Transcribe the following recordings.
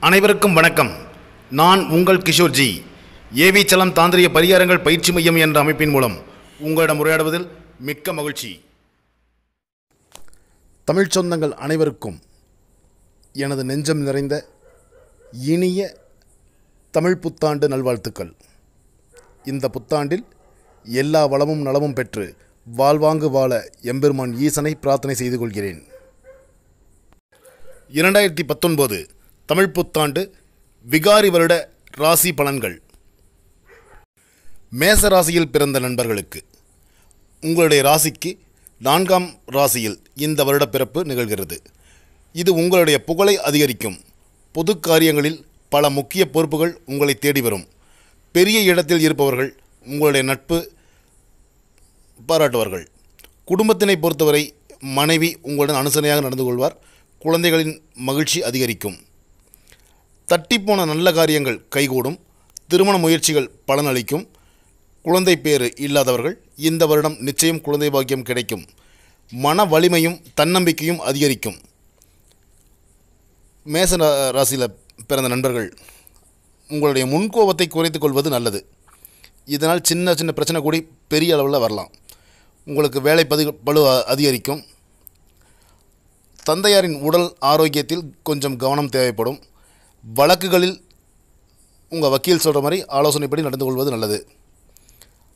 அனைவருக்கும் வணக்கம். நான் உங்கள் கிஷோர்ஜி. ஏவிச்சலம் தாந்திரிய பரிகாரங்கள் பயிற்சி மையம் என்ற அமைப்பின் மூலம் உங்களிடம் உரையாடுவதில் மிக்க மகிழ்ச்சி. தமிழ்ச் சொந்தங்கள் அனைவருக்கும் எனது நெஞ்சம் நிறைந்த இனிய தமிழ் புத்தாண்டு நல்வாழ்த்துக்கள். இந்த புத்தாண்டில் எல்லா வளமும் நலமும் பெற்று வாழ்வாங்கு வாழ எம்பெருமான் ஈசனை பிரார்த்தனை செய்து கொள்கிறேன். இரண்டாயிரத்தி பத்தொன்பது தமிழ் புத்தாண்டு விகாரி வருட ராசி பலன்கள். மேச ராசியில் பிறந்த நண்பர்களுக்கு. உங்களுடைய ராசிக்கு நான்காம் ராசியில் இந்த வருட பிறப்பு நிகழ்கிறது. இது உங்களுடைய புகழை அதிகரிக்கும். பொது காரியங்களில் பல முக்கிய பொறுப்புகள் உங்களை தேடி வரும். பெரிய இடத்தில் இருப்பவர்கள் உங்களுடைய நட்பு பாராட்டுவார்கள். குடும்பத்தினை பொறுத்தவரை மனைவி உங்களுடன் அனுசரணையாக நடந்து கொள்வார். குழந்தைகளின் மகிழ்ச்சி அதிகரிக்கும். தட்டிப்போன நல்ல காரியங்கள் கைகூடும். திருமண முயற்சிகள் பலனளிக்கும். குழந்தை பேறு இல்லாதவர்கள் இந்த வருடம் நிச்சயம் குழந்தை பாக்கியம் கிடைக்கும். மன வலிமையும் தன்னம்பிக்கையும் அதிகரிக்கும். மேச ராசியில் பிறந்த நண்பர்கள் உங்களுடைய முன்கோபத்தை குறைத்துக் கொள்வது நல்லது. இதனால் சின்ன சின்ன பிரச்சனை கூடி பெரிய அளவில் வரலாம். உங்களுக்கு வேலை பதி பலு அதிகரிக்கும். தந்தையாரின் உடல் ஆரோக்கியத்தில் கொஞ்சம் கவனம் தேவைப்படும். வழக்குகளில் உங்கள் வக்கீல் சொல்கிற மாதிரி ஆலோசனைப்படி நடந்து கொள்வது நல்லது.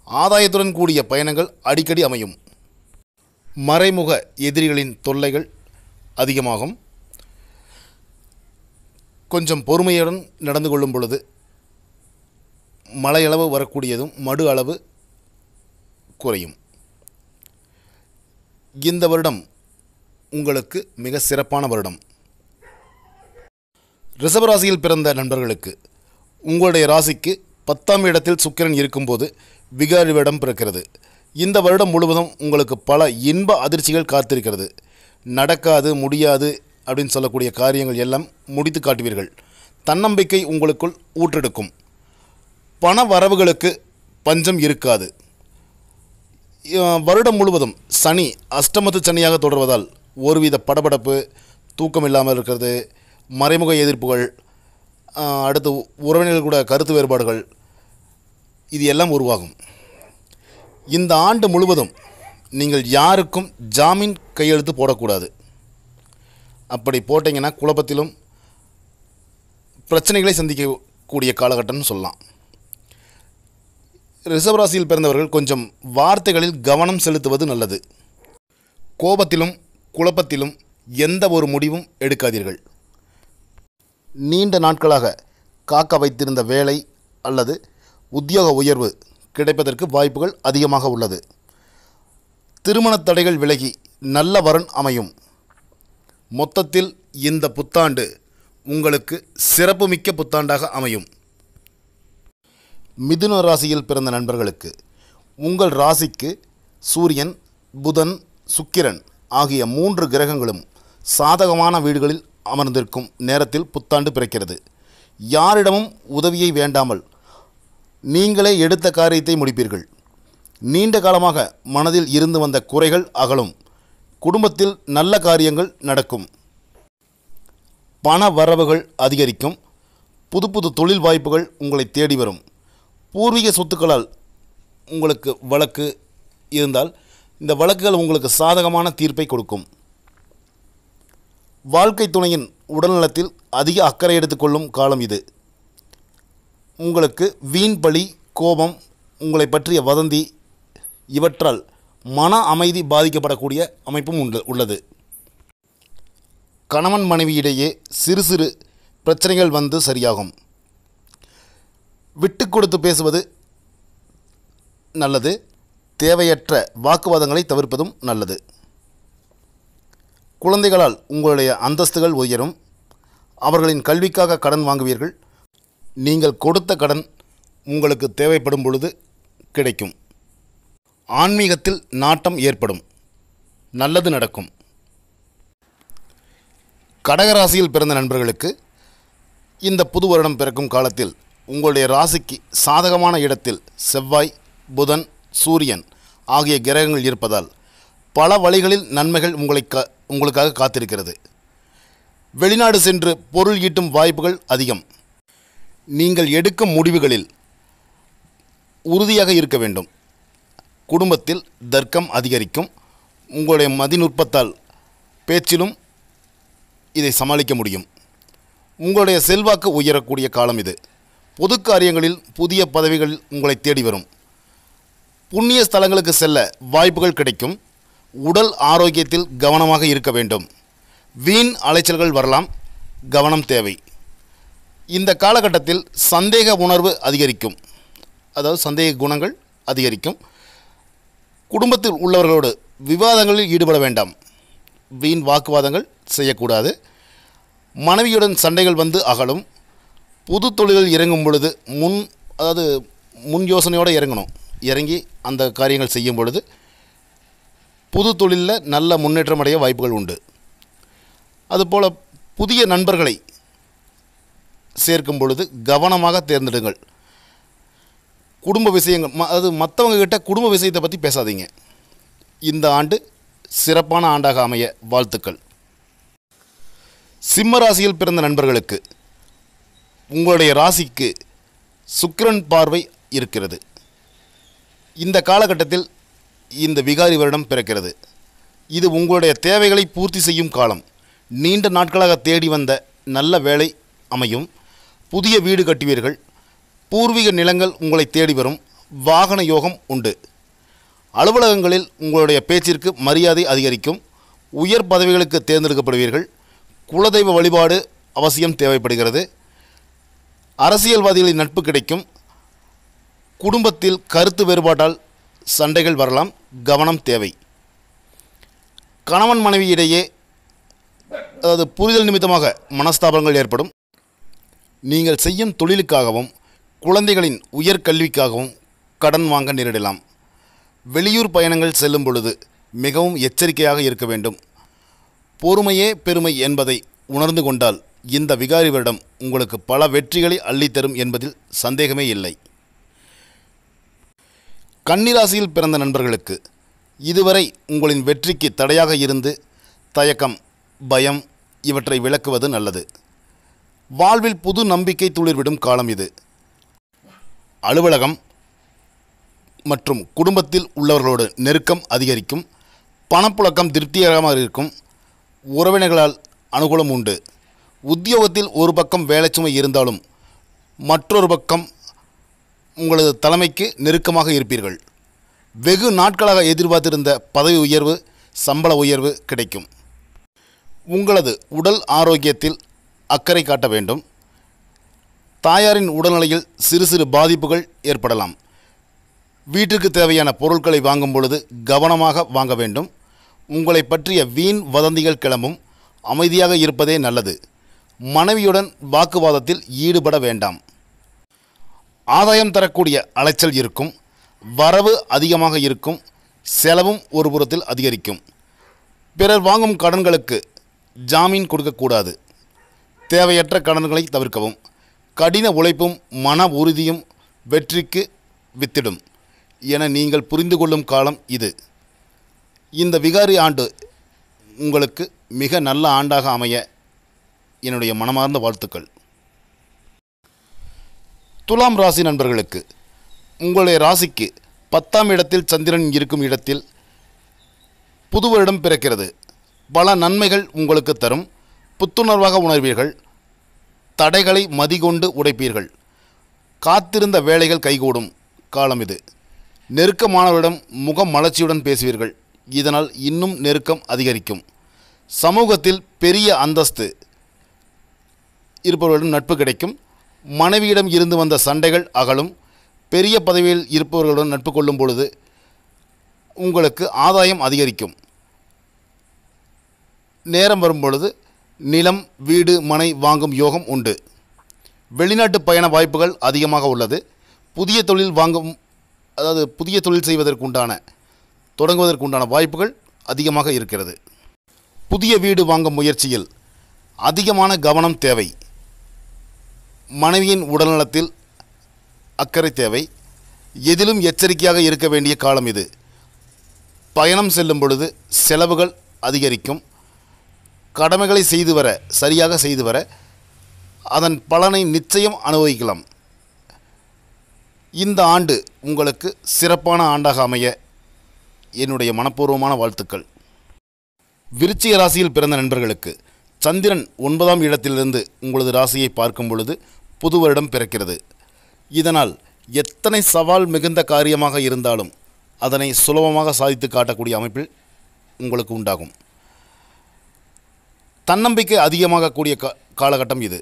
ஆதாயத்துடன் கூடிய பயணங்கள் அடிக்கடி அமையும். மறைமுக எதிரிகளின் தொல்லைகள் அதிகமாகும். கொஞ்சம் பொறுமையுடன் நடந்து கொள்ளும் பொழுது மழையளவு வரக்கூடியதும் மடு அளவு குறையும். இந்த வருடம் உங்களுக்கு மிக சிறப்பான வருடம். ரிஷபராசியில் பிறந்த நண்பர்களுக்கு உங்களுடைய ராசிக்கு பத்தாம் இடத்தில் சுக்கிரன் இருக்கும்போது விகாரிவிடம் பிறக்கிறது. இந்த வருடம் முழுவதும் உங்களுக்கு பல இன்ப அதிர்ச்சிகள் காத்திருக்கிறது. நடக்காது முடியாது அப்படின்னு சொல்லக்கூடிய காரியங்கள் எல்லாம் முடித்து காட்டுவீர்கள். தன்னம்பிக்கை உங்களுக்குள் ஊற்றெடுக்கும். பண வரவுகளுக்கு பஞ்சம் இருக்காது. வருடம் முழுவதும் சனி அஷ்டமத்து சனியாக தொடர்வதால் ஒருவித படபடப்பு தூக்கம் இல்லாமல் இருக்கிறது மறைமுக எதிர்ப்புகள் அடுத்து உறவினர்கள் கூட கருத்து வேறுபாடுகள் இது எல்லாம் உருவாகும். இந்த ஆண்டு முழுவதும் நீங்கள் யாருக்கும் ஜாமீன் கையெழுத்து போடக்கூடாது. அப்படி போட்டிங்கன்னா குழப்பத்திலும் பிரச்சனைகளை சந்திக்கக்கூடிய காலகட்டம்னு சொல்லலாம். ரிசர்வ் ராசியில் பிறந்தவர்கள் கொஞ்சம் வார்த்தைகளில் கவனம் செலுத்துவது நல்லது. கோபத்திலும் குழப்பத்திலும் எந்த ஒரு முடிவும் எடுக்காதீர்கள். நீண்ட நாட்களாக காக்க வைத்திருந்த வேலை அல்லது உத்தியோக உயர்வு கிடைப்பதற்கு வாய்ப்புகள் அதிகமாக உள்ளது. திருமண தடைகள் விலகி நல்ல வரன் அமையும். மொத்தத்தில் இந்த புத்தாண்டு உங்களுக்கு சிறப்புமிக்க புத்தாண்டாக அமையும். மிதுன ராசியில் பிறந்த நண்பர்களுக்கு உங்கள் ராசிக்கு சூரியன் புதன் சுக்கிரன் ஆகிய மூன்று கிரகங்களும் சாதகமான வீடுகளில் அமர்ந்திருக்கும் நேரத்தில் புத்தாண்டு பிறக்கிறது. யாரிடமும் உதவியை வேண்டாமல் நீங்களே எடுத்த காரியத்தை முடிப்பீர்கள். நீண்ட காலமாக மனதில் இருந்து வந்த குறைகள் அகலும். குடும்பத்தில் நல்ல காரியங்கள் நடக்கும். பண வரவுகள் அதிகரிக்கும். புது புது தொழில் வாய்ப்புகள் உங்களை தேடி வரும். பூர்வீக சொத்துக்களால் உங்களுக்கு வழக்கு இருந்தால் இந்த வழக்குகள் உங்களுக்கு சாதகமான தீர்ப்பை கொடுக்கும். வாழ்க்கை துணையின் உடல்நலத்தில் அதிக அக்கறை எடுத்துக்கொள்ளும் காலம் இது. உங்களுக்கு வீண் பழி கோபம் உங்களை பற்றிய வதந்தி இவற்றால் மன அமைதி பாதிக்கப்படக்கூடிய அமைப்பும் உண்டு உள்ளது. கணவன் மனைவியிடையே சிறு சிறு பிரச்சனைகள் வந்து சரியாகும். விட்டு கொடுத்து பேசுவது நல்லது. தேவையற்ற வாக்குவாதங்களை தவிர்ப்பதும் நல்லது. குழந்தைகளால் உங்களுடைய அந்தஸ்துகள் உயரும். அவர்களின் கல்விக்காக கடன் வாங்குவீர்கள். நீங்கள் கொடுத்த கடன் உங்களுக்கு தேவைப்படும் பொழுது கிடைக்கும். ஆன்மீகத்தில் நாட்டம் ஏற்படும். நல்லது நடக்கும். கடகராசியில் பிறந்த நண்பர்களுக்கு இந்த புது வருடம் பிறக்கும் காலத்தில் உங்களுடைய ராசிக்கு சாதகமான இடத்தில் செவ்வாய் புதன் சூரியன் ஆகிய கிரகங்கள் இருப்பதால் பல வழிகளில் நன்மைகள் உங்களை க உங்களுக்காக காத்திருக்கிறது. வெளிநாடு சென்று பொருள் ஈட்டும் வாய்ப்புகள் அதிகம். நீங்கள் எடுக்கும் முடிவுகளில் உறுதியாக இருக்க வேண்டும். குடும்பத்தில் தர்க்கம் அதிகரிக்கும். உங்களுடைய மதிநுட்பத்தால் பேச்சிலும் இதை சமாளிக்க முடியும். உங்களுடைய செல்வாக்கு உயரக்கூடிய காலம் இது. பொது காரியங்களில் புதிய பதவிகள் உங்களை தேடி வரும். புண்ணிய ஸ்தலங்களுக்கு செல்ல வாய்ப்புகள் கிடைக்கும். உடல் ஆரோக்கியத்தில் கவனமாக இருக்க வேண்டும். வீண் அலைச்சல்கள் வரலாம். கவனம் தேவை. இந்த காலகட்டத்தில் சந்தேக உணர்வு அதிகரிக்கும். அதாவது சந்தேக குணங்கள் அதிகரிக்கும். குடும்பத்தில் உள்ளவர்களோடு விவாதங்களில் ஈடுபட வேண்டாம். வீண் வாக்குவாதங்கள் செய்யக்கூடாது. மனைவியுடன் சண்டைகள் வந்து அகலும். புது தொழிலில் இறங்கும் பொழுது முன் அதாவது முன் யோசனையோடு இறங்கணும். இறங்கி அந்த காரியங்கள் செய்யும் பொழுது புது தொழிலில் நல்ல முன்னேற்றம் அடைய வாய்ப்புகள் உண்டு. அதுபோல் புதிய நண்பர்களை சேர்க்கும் பொழுது கவனமாக தேர்ந்தெடுங்கள். குடும்ப விஷயங்கள் ம அது மற்றவங்க கிட்ட குடும்ப விஷயத்தை பற்றி பேசாதீங்க. இந்த ஆண்டு சிறப்பான ஆண்டாக அமைய வாழ்த்துக்கள். சிம்ம ராசியில் பிறந்த நண்பர்களுக்கு உங்களுடைய ராசிக்கு சுக்கிரன் பார்வை இருக்கிறது. இந்த காலகட்டத்தில் இந்த விகாரி வருடம் பிறக்கிறது. இது உங்களுடைய தேவைகளை பூர்த்தி செய்யும் காலம். நீண்ட நாட்களாக தேடி வந்த நல்ல வேலை அமையும். புதிய வீடு கட்டுவீர்கள். பூர்வீக நிலங்கள் உங்களை தேடி வரும். வாகன யோகம் உண்டு. அலுவலகங்களில் உங்களுடைய பேச்சிற்கு மரியாதை அதிகரிக்கும். உயர் பதவிகளுக்கு தேர்ந்தெடுக்கப்படுவீர்கள். குலதெய்வ வழிபாடு அவசியம் தேவைப்படுகிறது. அரசியல்வாதிகளின் நட்பு கிடைக்கும். குடும்பத்தில் கருத்து வேறுபாட்டால் சண்டைகள் வரலாம் கவனம் தேவை. கணவன் மனைவி இடையே அதாவது புரிதல் நிமித்தமாக மனஸ்தாபங்கள் ஏற்படும். நீங்கள் செய்யும் தொழிலுக்காகவும் குழந்தைகளின் உயர்கல்விக்காகவும் கடன் வாங்க நேரிடலாம். வெளியூர் பயணங்கள் செல்லும் பொழுது மிகவும் எச்சரிக்கையாக இருக்க வேண்டும். பொறுமையே பெருமை என்பதை உணர்ந்து கொண்டால் இந்த விகாரி வருடம் உங்களுக்கு பல வெற்றிகளை அள்ளித்தரும் என்பதில் சந்தேகமே இல்லை. கன்னிராசியில் பிறந்த நண்பர்களுக்கு இதுவரை உங்களின் வெற்றிக்கு தடையாக இருந்து தயக்கம் பயம் இவற்றை விளக்குவது நல்லது. வாழ்வில் புது நம்பிக்கை துளிர்விடும் காலம் இது. அலுவலகம் மற்றும் குடும்பத்தில் உள்ளவர்களோடு நெருக்கம் அதிகரிக்கும் பணப்புழக்கம் திருப்திகரமாக இருக்கும் உறவினர்களால் அனுகூலம் உண்டு. உத்தியோகத்தில் ஒரு பக்கம் வேலைச்சுமை இருந்தாலும் மற்றொரு பக்கம் உங்களது தலைமைக்கு நெருக்கமாக இருப்பீர்கள். வெகு நாட்களாக எதிர்பார்த்திருந்த பதவி உயர்வு சம்பள உயர்வு கிடைக்கும். உங்களது உடல் ஆரோக்கியத்தில் அக்கறை காட்ட வேண்டும். தாயாரின் உடல்நிலையில் சிறு சிறு பாதிப்புகள் ஏற்படலாம். வீட்டிற்கு தேவையான பொருட்களை வாங்கும் பொழுது கவனமாக வாங்க வேண்டும். உங்களை பற்றிய வீண் வதந்திகள் கிளம்பும். அமைதியாக இருப்பதே நல்லது. மனைவியுடன் வாக்குவாதத்தில் ஈடுபட வேண்டாம். ஆதாயம் தரக்கூடிய அலைச்சல் இருக்கும் வரவு அதிகமாக இருக்கும் செலவும் ஒரு புறத்தில் அதிகரிக்கும். பிறர் வாங்கும் கடன்களுக்கு ஜாமீன் கொடுக்கக்கூடாது. தேவையற்ற கடன்களை தவிர்க்கவும். கடின உழைப்பும் மன உறுதியும் வெற்றிக்கு வித்திடும் என நீங்கள் புரிந்து கொள்ளும் காலம் இது. இந்த விகாரி ஆண்டு உங்களுக்கு மிக நல்ல ஆண்டாக அமைய என்னுடைய மனமார்ந்த வாழ்த்துக்கள். துலாம் ராசி நண்பர்களுக்கு உங்களுடைய ராசிக்கு பத்தாம் இடத்தில் சந்திரன் இருக்கும் இடத்தில் புது வருடம் பிறக்கிறது. பல நன்மைகள் உங்களுக்கு தரும். புத்துணர்வாக உணர்வீர்கள். தடைகளை மதிகொண்டு உடைப்பீர்கள். காத்திருந்த வேலைகள் கைகூடும் காலம் இது. நெருக்கமானவரிடம் முகம் மலர்ச்சியுடன் பேசுவீர்கள். இதனால் இன்னும் நெருக்கம் அதிகரிக்கும். சமூகத்தில் பெரிய அந்தஸ்து இருப்பவர்களிடம் நட்பு கிடைக்கும். மனைவியிடம் இருந்து வந்த சண்டைகள் அகலும். பெரிய பதவியில் இருப்பவர்களுடன் நட்பு கொள்ளும் பொழுது உங்களுக்கு ஆதாயம் அதிகரிக்கும். நேரம் வரும் பொழுது நிலம் வீடு மனை வாங்கும் யோகம் உண்டு. வெளிநாட்டு பயண வாய்ப்புகள் அதிகமாக உள்ளது. புதிய தொழில் வாங்கும் அதாவது புதிய தொழில் செய்வதற்குண்டான தொடங்குவதற்குண்டான வாய்ப்புகள் அதிகமாக இருக்கிறது. புதிய வீடு வாங்கும் முயற்சியில் அதிகமான கவனம் தேவை. மனைவியின் உடல்நலத்தில் அக்கறை தேவை. எதிலும் எச்சரிக்கையாக இருக்க வேண்டிய காலம் இது. பயணம் செல்லும் பொழுது செலவுகள் அதிகரிக்கும். கடமைகளை செய்து வர சரியாக செய்து வர அதன் பலனை நிச்சயம் அனுபவிக்கலாம். இந்த ஆண்டு உங்களுக்கு சிறப்பான ஆண்டாக அமைய என்னுடைய மனப்பூர்வமான வாழ்த்துக்கள். விருச்சிக ராசியில் பிறந்த நண்பர்களுக்கு சந்திரன் ஒன்பதாம் இடத்திலிருந்து உங்களது ராசியை பார்க்கும் பொழுது புது வருடம் பிறக்கிறது. இதனால் எத்தனை சவால் மிகுந்த காரியமாக இருந்தாலும் அதனை சுலபமாக சாதித்து காட்டக்கூடிய அமைப்பில் உங்களுக்கு உண்டாகும். தன்னம்பிக்கை அதிகமாக கூடிய கா காலகட்டம் இது.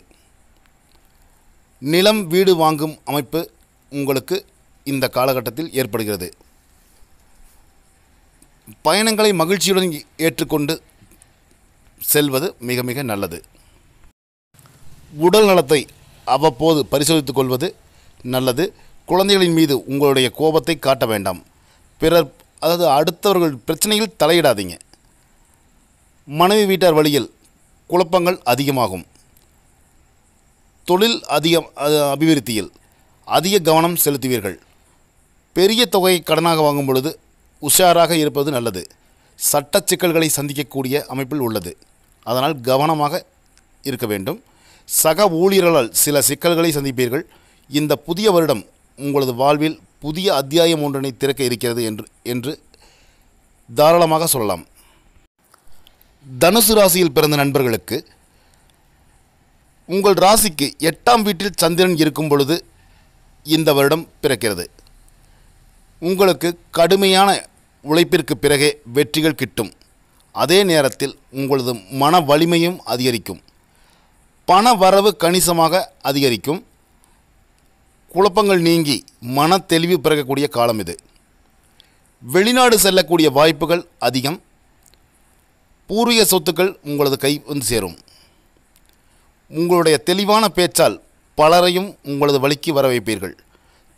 நிலம் வீடு வாங்கும் அமைப்பு உங்களுக்கு இந்த காலகட்டத்தில் ஏற்படுகிறது. பயணங்களை மகிழ்ச்சியுடன் ஏற்றுக்கொண்டு செல்வது மிக மிக நல்லது. உடல் நலத்தை அவ்வப்போது பரிசோதித்துக் கொள்வது நல்லது. குழந்தைகளின் மீது உங்களுடைய கோபத்தை காட்ட வேண்டாம். பிறர் அதாவது அடுத்தவர்கள் பிரச்சனையில் தலையிடாதீங்க. மனைவி வீட்டார் வழியில் குழப்பங்கள் அதிகமாகும். தொழில் அதிகம் அபிவிருத்தியில் அதிக கவனம் செலுத்துவீர்கள். பெரிய தொகையை கடனாக வாங்கும் பொழுது உஷாராக இருப்பது நல்லது. சட்ட சிக்கல்களை சந்திக்கக்கூடிய அமைப்பில் உள்ளது. அதனால் கவனமாக இருக்க வேண்டும். சக ஊழியர்களால் சில சிக்கல்களை சந்திப்பீர்கள். இந்த புதிய வருடம் உங்களது வாழ்வில் புதிய அத்தியாயம் ஒன்றினை திறக்க இருக்கிறது என்று என்று தாராளமாக சொல்லலாம். தனுசு ராசியில் பிறந்த நண்பர்களுக்கு உங்கள் ராசிக்கு எட்டாம் வீட்டில் சந்திரன் இருக்கும் பொழுது இந்த வருடம் பிறக்கிறது. உங்களுக்கு கடுமையான உழைப்பிற்கு பிறகே வெற்றிகள் கிட்டும். அதே நேரத்தில் உங்களது மன வலிமையும் அதிகரிக்கும். பண வரவு கணிசமாக அதிகரிக்கும். குழப்பங்கள் நீங்கி மன தெளிவு பிறக்கக்கூடிய காலம் இது. வெளிநாடு செல்லக்கூடிய வாய்ப்புகள் அதிகம். பூர்வீக சொத்துக்கள் உங்களது கை வந்து சேரும். உங்களுடைய தெளிவான பேச்சால் பலரையும் உங்களது வழிக்கு வர வைப்பீர்கள்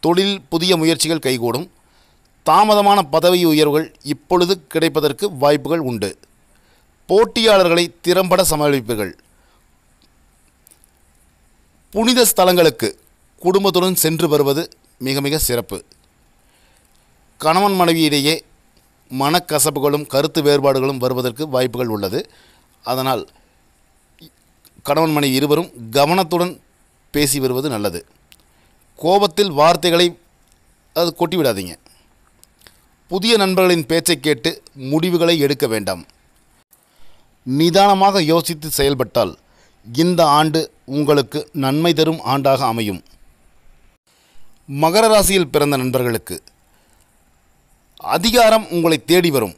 தொழில் புதிய முயற்சிகள் கைகூடும். தாமதமான பதவி உயர்வுகள் இப்பொழுது கிடைப்பதற்கு வாய்ப்புகள் உண்டு. போட்டியாளர்களை திறம்பட சமாளிப்பீர்கள். புனித ஸ்தலங்களுக்கு குடும்பத்துடன் சென்று வருவது மிக மிக சிறப்பு. கணவன் மனைவியிடையே மனக்கசப்புகளும் கருத்து வேறுபாடுகளும் வருவதற்கு வாய்ப்புகள் உள்ளது. அதனால் கணவன் மனைவி இருவரும் கவனத்துடன் பேசி வருவது நல்லது. கோபத்தில் வார்த்தைகளை அது கொட்டி விடாதீங்க புதிய நண்பர்களின் பேச்சை கேட்டு முடிவுகளை எடுக்க வேண்டாம். நிதானமாக யோசித்து செயல்பட்டால் இந்த ஆண்டு உங்களுக்கு நன்மை தரும் ஆண்டாக அமையும். மகர ராசியில் பிறந்த நண்பர்களுக்கு அதிகாரம் உங்களை தேடி வரும்.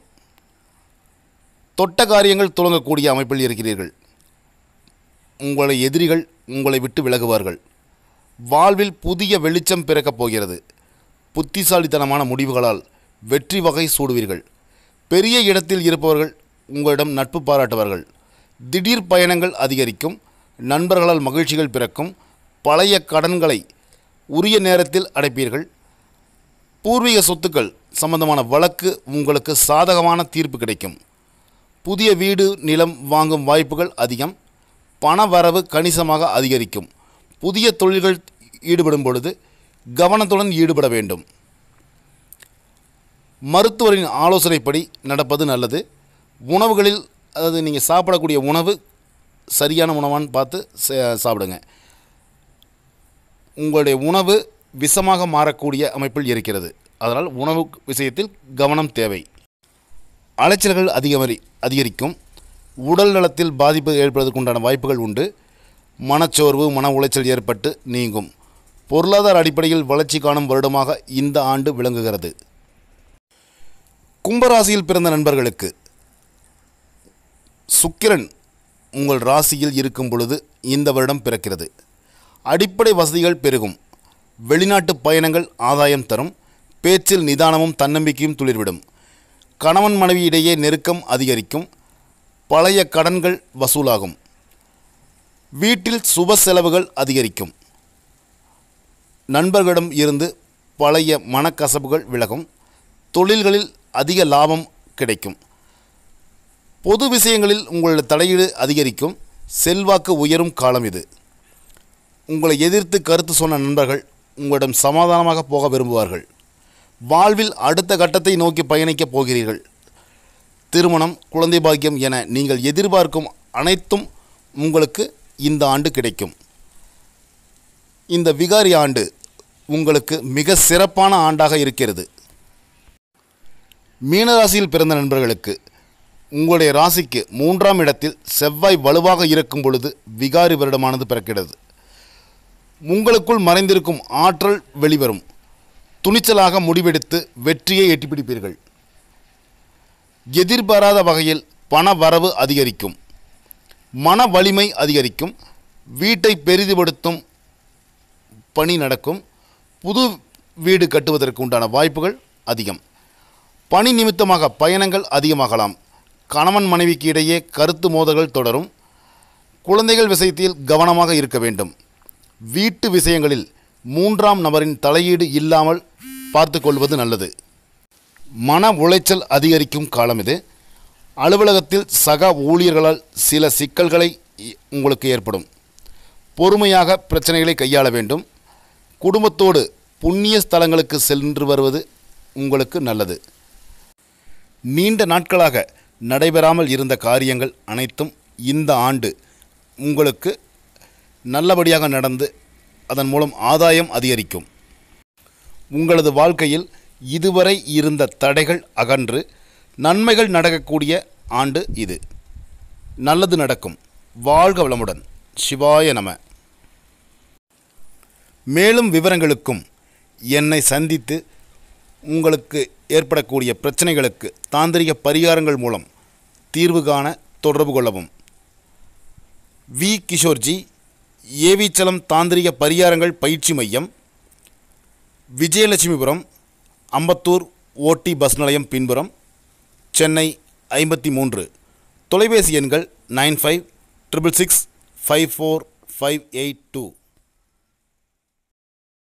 தொட்ட காரியங்கள் துவங்கக்கூடிய அமைப்பில் இருக்கிறீர்கள். உங்களை எதிரிகள் உங்களை விட்டு விலகுவார்கள். வாழ்வில் புதிய வெளிச்சம் பிறக்கப் போகிறது. புத்திசாலித்தனமான முடிவுகளால் வெற்றி வகை சூடுவீர்கள். பெரிய இடத்தில் இருப்பவர்கள் உங்களிடம் நட்பு பாராட்டுவார்கள். திடீர் பயணங்கள் அதிகரிக்கும் நண்பர்களால் மகிழ்ச்சிகள் பிறக்கும் பழைய கடன்களை உரிய நேரத்தில் அடைப்பீர்கள். பூர்வீக சொத்துக்கள் சம்பந்தமான வழக்கு உங்களுக்கு சாதகமான தீர்ப்பு கிடைக்கும். புதிய வீடு நிலம் வாங்கும் வாய்ப்புகள் அதிகம். பண வரவு கணிசமாக அதிகரிக்கும். புதிய தொழில்கள் ஈடுபடும் பொழுது கவனத்துடன் ஈடுபட வேண்டும். மருத்துவரின் ஆலோசனைப்படி நடப்பது நல்லது. உணவுகளில் அதாவது நீங்கள் சாப்பிடக்கூடிய உணவு சரியான உணவான்னு பார்த்து சாப்பிடுங்க. உங்களுடைய உணவு விஷமாக மாறக்கூடிய அமைப்பில் இருக்கிறது. அதனால் உணவு விஷயத்தில் கவனம் தேவை. அலைச்சல்கள் அதிகமரி அதிகரிக்கும். உடல் நலத்தில் பாதிப்பு ஏற்படுவதற்கு உண்டான வாய்ப்புகள் உண்டு. மனச்சோர்வு மன உளைச்சல் ஏற்பட்டு நீங்கும். பொருளாதார அடிப்படையில் வளர்ச்சி காணும் வருடமாக இந்த ஆண்டு விளங்குகிறது. கும்பராசியில் பிறந்த நண்பர்களுக்கு சுக்கிரன் உங்கள் ராசியில் இருக்கும் பொழுது இந்த வருடம் பிறக்கிறது. அடிப்படை வசதிகள் பெருகும். வெளிநாட்டு பயணங்கள் ஆதாயம் தரும். பேச்சில் நிதானமும் தன்னம்பிக்கையும் துளிர்விடும். கணவன் மனைவி இடையே நெருக்கம் அதிகரிக்கும். பழைய கடன்கள் வசூலாகும். வீட்டில் சுப செலவுகள் அதிகரிக்கும். நண்பர்களிடம் இருந்து பழைய மனக்கசப்புகள் விலகும். தொழில்களில் அதிக லாபம் கிடைக்கும். பொது விஷயங்களில் உங்களது தலையீடு அதிகரிக்கும். செல்வாக்கு உயரும் காலம் இது. உங்களை எதிர்த்து கருத்து சொன்ன நண்பர்கள் உங்களிடம் சமாதானமாக போக விரும்புவார்கள். வாழ்வில் அடுத்த கட்டத்தை நோக்கி பயணிக்கப் போகிறீர்கள். திருமணம் குழந்தை பாக்கியம் என நீங்கள் எதிர்பார்க்கும் அனைத்தும் உங்களுக்கு இந்த ஆண்டு கிடைக்கும். இந்த விகாரி ஆண்டு உங்களுக்கு மிக சிறப்பான ஆண்டாக இருக்கிறது. மீனராசியில் பிறந்த நண்பர்களுக்கு உங்களுடைய ராசிக்கு மூன்றாம் இடத்தில் செவ்வாய் வலுவாக இருக்கும் பொழுது விகாரி வருடமானது பிறக்கிறது. உங்களுக்குள் மறைந்திருக்கும் ஆற்றல் வெளிவரும். துணிச்சலாக முடிவெடுத்து வெற்றியை எட்டிப்பிடிப்பீர்கள். எதிர்பாராத வகையில் பண வரவு அதிகரிக்கும். மன வலிமை அதிகரிக்கும். வீட்டை பெரிதுபடுத்தும் பணி நடக்கும். புது வீடு கட்டுவதற்கு உண்டான வாய்ப்புகள் அதிகம். பணி நிமித்தமாக பயணங்கள் அதிகமாகலாம். கணவன் மனைவிக்கு இடையே கருத்து மோதல்கள் தொடரும். குழந்தைகள் விஷயத்தில் கவனமாக இருக்க வேண்டும். வீட்டு விஷயங்களில் மூன்றாம் நபரின் தலையீடு இல்லாமல் பார்த்து கொள்வது நல்லது. மன உளைச்சல் அதிகரிக்கும் காலம் இது. அலுவலகத்தில் சக ஊழியர்களால் சில சிக்கல்களை இ- உங்களுக்கு ஏற்படும். பொறுமையாக பிரச்சனைகளை கையாள வேண்டும். குடும்பத்தோடு புண்ணிய ஸ்தலங்களுக்கு சென்று வருவது உங்களுக்கு நல்லது. நீண்ட நாட்களாக நடைபெறாமல் இருந்த காரியங்கள் அனைத்தும் இந்த ஆண்டு உங்களுக்கு நல்லபடியாக நடந்து அதன் மூலம் ஆதாயம் அதிகரிக்கும். உங்களது வாழ்க்கையில் இதுவரை இருந்த தடைகள் அகன்று நன்மைகள் நடக்கக்கூடிய ஆண்டு இது. நல்லது நடக்கும். வாழ்க வளமுடன். சிவாய நம. மேலும் விவரங்களுக்கும் என்னை சந்தித்து உங்களுக்கு ஏற்படக்கூடிய பிரச்சனைகளுக்கு தாந்திரிக பரிகாரங்கள் மூலம் தீர்வு காண தொடர்பு கொள்ளவும். வி. கிஷோர்ஜி ஏவிச்சலம் தாந்திரிக பரிகாரங்கள் பயிற்சி மையம் விஜயலட்சுமிபுரம் அம்பத்தூர் ஓடி பஸ் நிலையம் பின்புறம் சென்னை ஐம்பத்தி மூன்று. தொலைபேசி எண்கள் nine five triple six five four five eight two.